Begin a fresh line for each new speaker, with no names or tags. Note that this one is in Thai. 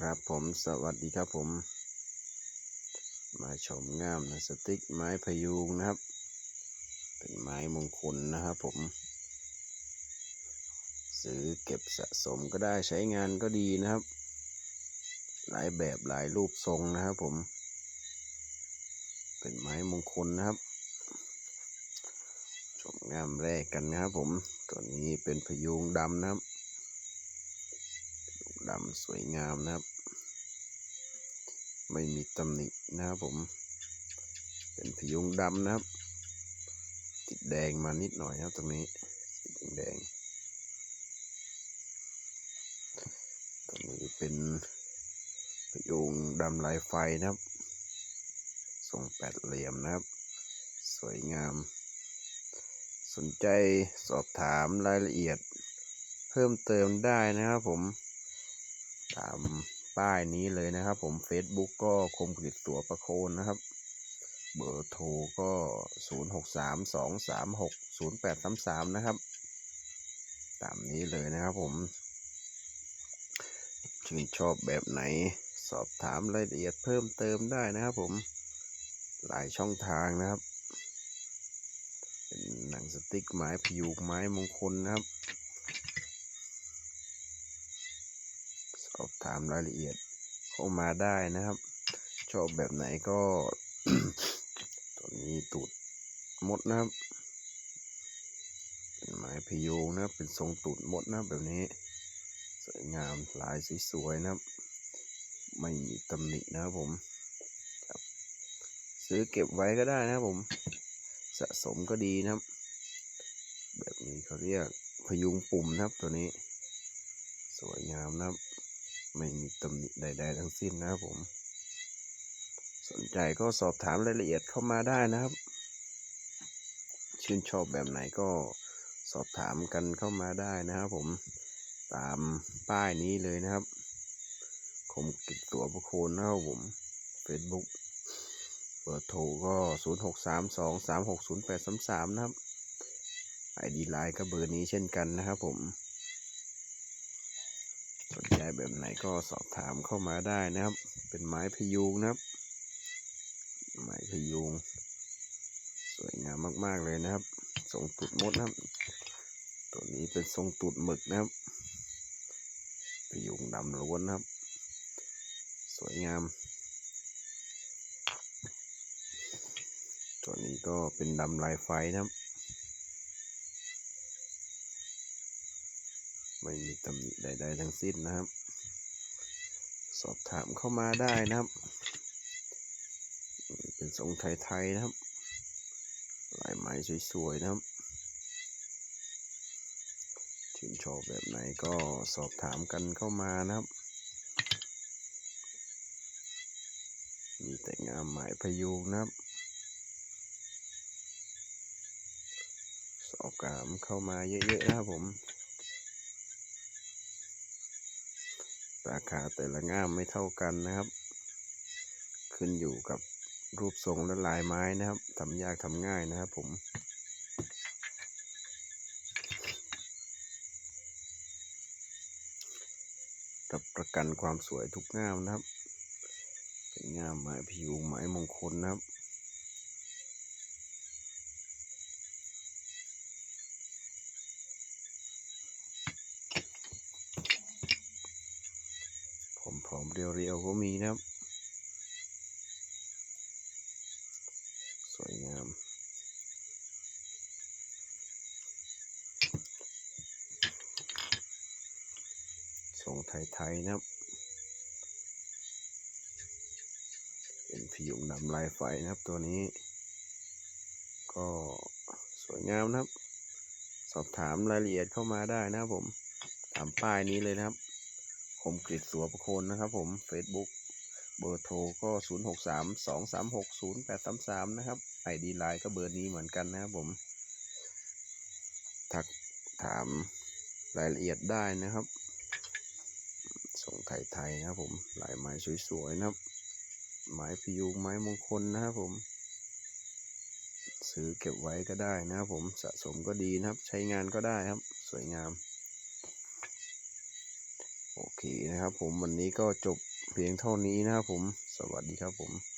ครับผมสวัสดีครับผม มาชมงามนะสติ๊กไม้พยุงนะครับ เป็นไม้มงคลนะครับผม ซื้อเก็บสะสมก็ได้ใช้งานก็ดีนะครับ หลายแบบหลายรูปทรงนะครับผม เป็นไม้มงคลนะครับ ชมงามแรกกันนะครับผม ตัวนี้เป็นพยุงดำนะครับ ดำสวยงามนะครับ ไม่มีตำหนินะครับผม เป็นพยุงดำนะครับ ติดแดงมานิดหน่อยนะครับตรงนี้สีแดงตรงนี้เป็นพยุงดำลายไฟนะครับทรงแปดเหลี่ยมนะครับ สวยงาม สนใจสอบถามรายละเอียดเพิ่มเติมได้นะครับผม ตามป้ายนี้เลยนะครับ ผม Facebook ก็คมกริตตัวประโคนนะครับ เบอร์โทรก็ 0 6 3 2 3 6 0 8 3 3 นะครับ ตามนี้เลยนะครับผมชื่นชอบแบบไหนสอบถามรายละเอียดเพิ่มเติมได้นะครับผมหลายช่องทางนะครับ เป็นหนังสติ๊กไม้พยูงไม้มงคลนะครับ สอบ ถามรายละเอียดเข้ามาได้นะครับ ชอบแบบไหนก็ตัวนี้ตูดมดนะครับเป็นไม้พยูงนะเป็นทรงตูดมดนะแบบนี้ สวยงามลายสวยๆนะครับ ไม่มีตำหนินะครับผมครับ ซื้อเก็บไว้ก็ได้นะครับผม สะสมก็ดีนะครับ แบบนี้เขาเรียกพยุงปุ่มนะครับตัวนี้ สวยงามนะครับ ไม่มีตำหนิใด ๆ ทั้งสิ้นนะครับผม สนใจก็สอบถามรายละเอียดเข้ามาได้นะครับ ชื่นชอบแบบไหนก็สอบถามกันเข้ามาได้นะครับผมตามป้ายนี้เลยนะครับคมกิจตัวประโคนนะครับผม Facebook เบอร์โทรก็ 0 6 3 2 3 6 0 8 3 3 นะครับ ID ไลน์ก็เบอร์นี้เช่นกันนะครับผม แบบไหนก็สอบถามเข้ามาได้นะครับ เป็นไม้พยุงนะครับ ไม้พยุง สวยงามมาก ๆ เลยนะครับ ทรงตุดมดนะครับ ตัวนี้เป็นทรงตุดหมึกนะครับ พยุงดำล้วนนะครับ สวยงาม ตัวนี้ก็เป็นดำลายไฟนะครับ ไม่มีตำหนิใด ๆ ทั้งสิ้นนะครับ สอบถามเข้ามาได้นะครับ เป็นทรงไทย ๆ นะครับ ลายไม้สวย ๆ นะครับชื่นชอบแบบไหนก็สอบถามกันเข้ามานะครับ มีแต่งามหมายพยุงนะครับสอบถามเข้ามาเยอะๆนะครับผม ราคาแต่ละง่ามไม่เท่ากันนะครับ ขึ้นอยู่กับรูปทรงและลายไม้นะครับทำยากทำง่ายนะครับผมรับประกันความสวยทุกง่ามนะครับเป็นง่ามไม้พยุงไม้มงคลนะครับ มเรียวๆก็มีนะครับ สวยงามทรงไทยๆนะครับ เป็นผิวดำลายไฟนะครับตัวนี้ ก็สวยงามนะครับ สอบถามรายละเอียดเข้ามาได้นะครับผม ตามป้ายนี้เลยนะครับ คมกริดสัวประโคนนะครับผม Facebook เบอร์โทรก็ 0 6 3 2 3 6 0 8 3 3 นะครับ ID ไลน์ก็เบอร์นี้เหมือนกันนะครับผม ทักถามรายละเอียดได้นะครับ ส่งไทยๆนะครับผมลายไม้สวยๆนะครับ ไม้พยุงไม้มงคลนะครับผม ซื้อเก็บไว้ก็ได้นะครับผมสะสมก็ดีนะครับ ใช้งานก็ได้ครับ สวยงาม โอเคนะครับผมวันนี้ก็จบเพียงเท่านี้นะครับผมสวัสดีครับผม